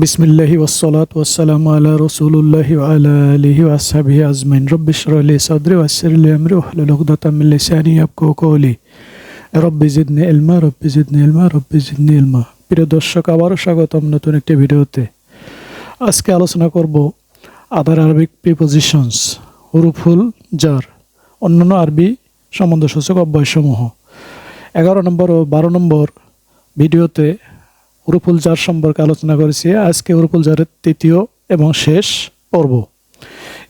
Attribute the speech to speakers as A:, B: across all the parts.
A: বিসমিল্লাহি ওসলাত ওসালাম রসুল্লাহি আলা আলিহি আসহাবিহি আজমাইন। রব্বি শরলি সদরি ওয়াসিরলি আমরি ওয়াহলুল উকদাতাম মিন লিসানি ইয়াফকাহু কওলি রব্বি জিদনি ইলমা রব্বি জিদনি ইলমা রব্বি জিদনি ইলমা প্রিয় দর্শক, আবারও স্বাগতম নতুন একটি ভিডিওতে। আজকে আলোচনা করব আদার আরবিক প্রিপোজিশনস হুরুফুল জার অন্যান্য আরবি সম্বন্ধসূচক অব্যয়সমূহ। এগারো নম্বর ও বারো নম্বর ভিডিওতে উরুফুল জার সম্পর্কে আলোচনা করেছি। আজকে উরুফুল জারের তৃতীয় এবং শেষ পর্ব।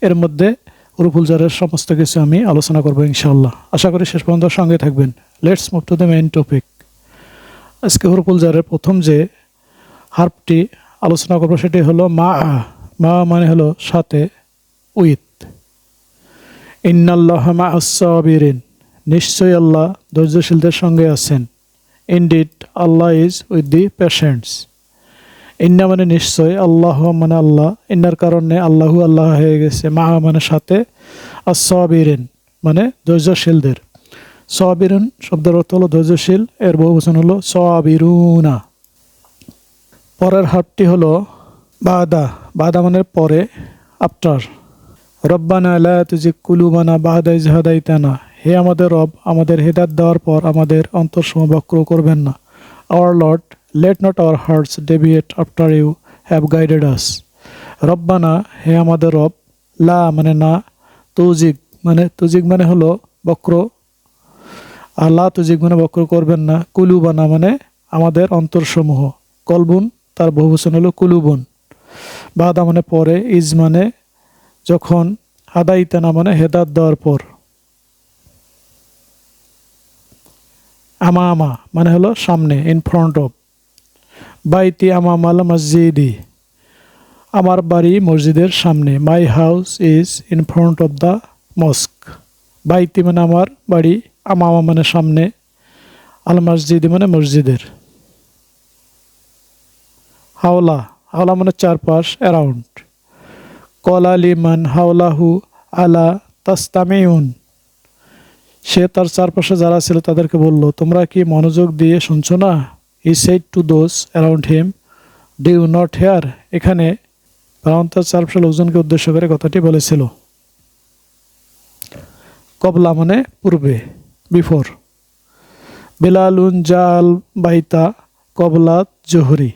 A: এর মধ্যে উরুফুল জারের সমস্ত কিছু আমি আলোচনা করব ইনশাল্লাহ আশা করি শেষ পর্যন্ত সঙ্গে থাকবেন। Let's move to the main topic আজকে উরুফুল জারের প্রথম যে হার্পটি আলোচনা করব সেটি হলো মা। মা মানে হলো সাথে উইথ। ইন্নাল্লাহ মা আসাবিরিন নিশ্চয়ই আল্লাহ ধৈর্যশীলদের সঙ্গে আছেন। Indeed Allah is with the patients ইন্না মানে নিশ্চয় আল্লাহ মানে আল্লাহ ইন্নার কারণে আল্লাহু আল্লাহ হয়ে গেছে মাহা মানে সাথে আর সবিরেন মানে ধৈর্যশীলদের সবিরুন শব্দের অর্থ হলো ধৈর্যশীল এর বহুবচন হলো সবিরুনা পরের হাবটি হলো বাদা বাদা মানে পরে আফটার রব্বানা লা তুজিক কুলুবানা বাহাদা ইজহাদাইতানা হে আমাদের রব, আমাদের হেদাত দেওয়ার পর আমাদের অন্তঃসম বক্র করবেন না। Our lord let not our hearts deviate after you have guided us রব্বানা, হে আমাদের রব, লা মানে না তুজিক মানে তুজিক মানে হলো বক্র। আর লা তুজিক মানে বক্র করবেন না। কুলুবানা মানে আমাদের অন্তরসমূহ। কলবুন, তার বহুবচন হলো কুলুবন। বাদা মানে পরে, ইজ মানে যখন আদাইতানা মানে হেদাত দেওয়ার পর। আমা আমা মানে হলো সামনে ইন ফ্রন্ট অফ বাইতি আমামাল মসজিদি। আমার বাড়ি মসজিদের সামনে। My house is in front of the mosque বাইতি মানে আমার বাড়ি, আমামা মানে সামনে। আল মসজিদি মানে মসজিদের। হাওলা হাওলা মানে চারপাশ অ্যারাউন্ড কলা লিমান হাওলাহু আলা তাস্তামেউন। সে তার চারপাশে যারা ছিল তাদেরকে বলল, তোমরা কি মনোযোগ দিয়ে শুনছো না? He said to those around him did you not hear এখানে ফেরাউন তার চারপাশে লোকজনকে উদ্দেশ্য করে কথাটি বলেছিল। কবলা মানে পূর্বে, বিফোর। বেলালুন জাল বাইতা কবলাত জোহরি।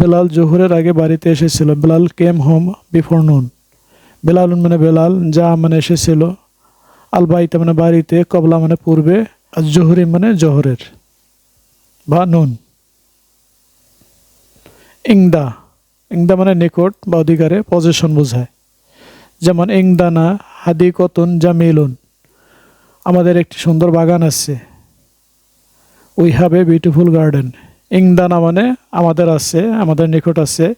A: বেলাল জোহরের আগে বাড়িতে এসেছিল। বেলাল কেম হোম বিফোর নুন। বেলালুন মানে বেলাল, যা মানে এসেছিল আলবাইতা মানে বাড়িতে, কবলা মানে পূর্বে, আর জোহরি মানে জোহরের। বা নুন। ইংদা। ইংদা মানে নিকট বা অধিকারে পজিশন বোঝায়। যেমন ইংদানা হাদি কতন জামিলুন। আমাদের একটি সুন্দর বাগান আছে। We have a beautiful garden ইংদানা মানে আমাদের আছে, আমাদের নিকট আছে।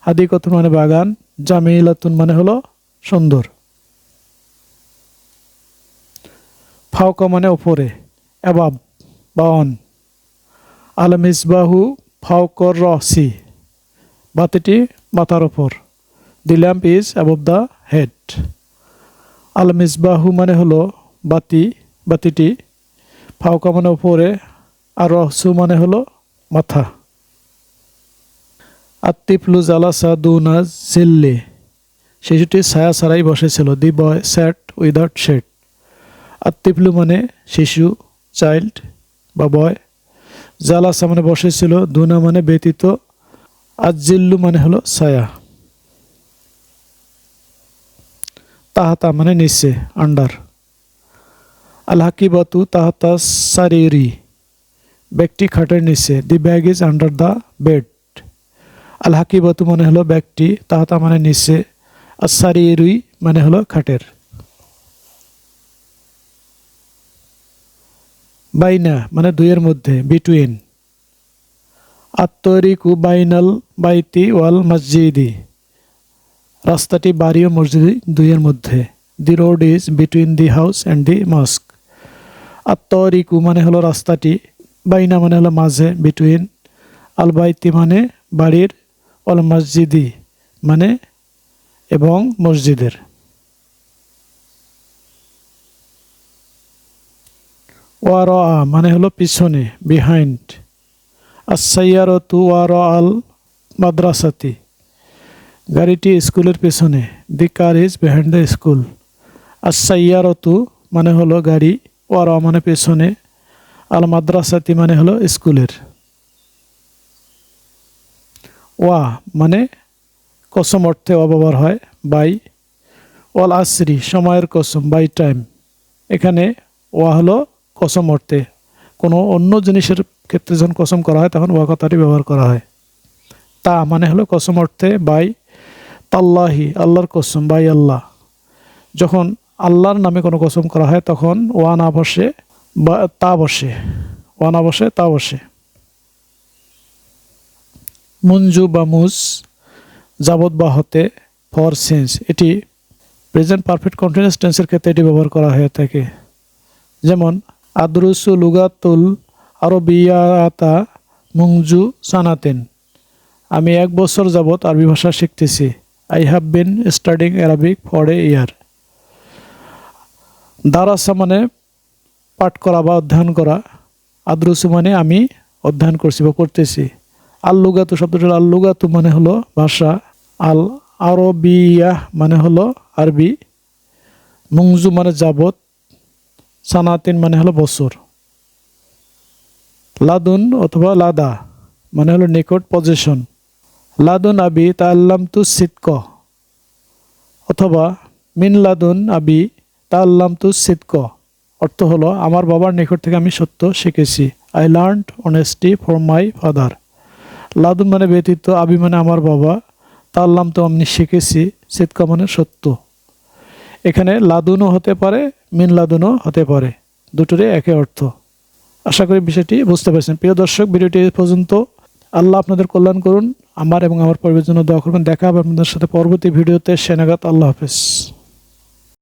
A: হাদি কতন মানে বাগান, জামিলাতুন মানে হলো সুন্দর। ফাওকা মানে ওপরে অ্যাবাব বা অন আল মিসবাহু ফাওকর রসি বাতিটি মাথার ওপর। The lamp is above the head. আল মিসবাহু মানে হলো বাতি, বাতিটি। ফাওকা মানে ওপরে আর রহসু মানে হলো মাথা। আত্তিফলু জালাসা দুনা জিল্লে। শিশুটি ছায়া ছাড়াই বসেছিল, দি বয় স্যাট উইদাউট শেড। আত্তিফলু মানে শিশু চাইল্ড বা বয় জালাসা মানে বসেছিল, দুনা মানে ব্যতীত আজিল্লু মানে হলো ছায়া। তাহাতা মানে নিচে আন্ডার আল হাকিবাতু তাহাতা সারিরি, ব্যক্তি খাটের নিচে। The bag is under the bed আল হাকিবাতু মানে হলো ব্যক্তি, তাহাতা মানে নিচে। আর সারিরুই মানে হলো খাটের। বাইনা মানে দুইয়ের মধ্যে বিটুইন আত্মরিকু বাইনাল বাইতি ওয়াল মসজিদি। রাস্তাটি বাড়ি ও মসজিদ, দুইয়ের মধ্যে। The road is between the house and the mosque আত্মরিকু মানে হলো রাস্তাটি, বাইনা মানে হলো মাঝে বিটুইন আল বাইতি মানে বাড়ির অল মসজিদি মানে এবং মসজিদের। ওয়ার মানে হলো পিছনে বিহাইন্ড আসাইয়ারতু ওয়ার আল মাদ্রাসাতি। গাড়িটি স্কুলের পেছনে the car is behind the school আর সাইয়ারতু মানে হলো গাড়ি ওয়ারা মানে পেছনে, আল মাদ্রাসাতি মানে হলো স্কুলের। ওয়া মানে কসম অর্থে অব্যবহার হয়, বাই। ওয়াল আসরি সময়ের কসম, বাই টাইম। এখানে ওয়া হলো কসম অর্থে। কোনো অন্য জিনিসের ক্ষেত্রে যখন কসম করা হয়, তখন ওয়া কথাটি ব্যবহার করা হয়। তা মানে হলো কসম অর্থে বাই তাল্লাহি, আল্লাহর কসম, বাই আল্লাহ। যখন আল্লাহর নামে কোনো কসম করা হয়, তখন ওয়া না বসে, বা তা বসে। ওয়া না বসে, তা বসে। মুঞ্জু বা মুজ যাবত বা হতে, ফর সেন্স। এটি প্রেজেন্ট পারফেক্ট কন্টিনিউয়াস টেন্সের ক্ষেত্রে এটি ব্যবহার করা হয়ে থাকে। যেমন আদরুসু লুগাতুল আরবিয়াতা মুংজু সানাতেন। আমি এক বছর যাবত আরবি ভাষা শিখতেছি। I have been studying Arabic for a year. দারাসা মানে পাঠ করা বা অধ্যয়ন করা। আদ্রুসু মানে আমি অধ্যয়ন করছি বা করতেছি। আল্লুগাতু শব্দটি হলো আল্লুগাতু মানে হলো ভাষা। আল আরবিয়া মানে হলো আরবি। মুংজু মানে যাবত সানাতিন মানে হলো বছর। লাদুন অথবা লাদা মানে হলো নিকট পজিশন লাদুন আবি তাল্লাম তু সিদ্ক অথবা মিন লাদুন আবি তাল্লাম তু সিদ্ক। অর্থ হলো, আমার বাবার নিকট থেকে আমি সত্য শিখেছি। I learn honesty for my father লাদুন মানে ব্যতীত, আবি মানে আমার বাবা। তাল্লাম তো আমি শিখেছি, সিদ্ক মানে সত্য। এখানে লাদুনও হতে পারে, মিন লাদুনও হতে পারে। দুটোরই একই অর্থ। আশা করি বিষয়টি বুঝতে পারছেন। প্রিয় দর্শক, ভিডিওটি পর্যন্ত। আল্লাহ আপনাদের কল্যাণ করুন। আমার এবং আমার পরিবারের জন্য দোয়া করবেন। দেখা হবে আপনাদের সাথে পরবর্তী ভিডিওতে। সেনাগাত আল্লাহ হাফেজ।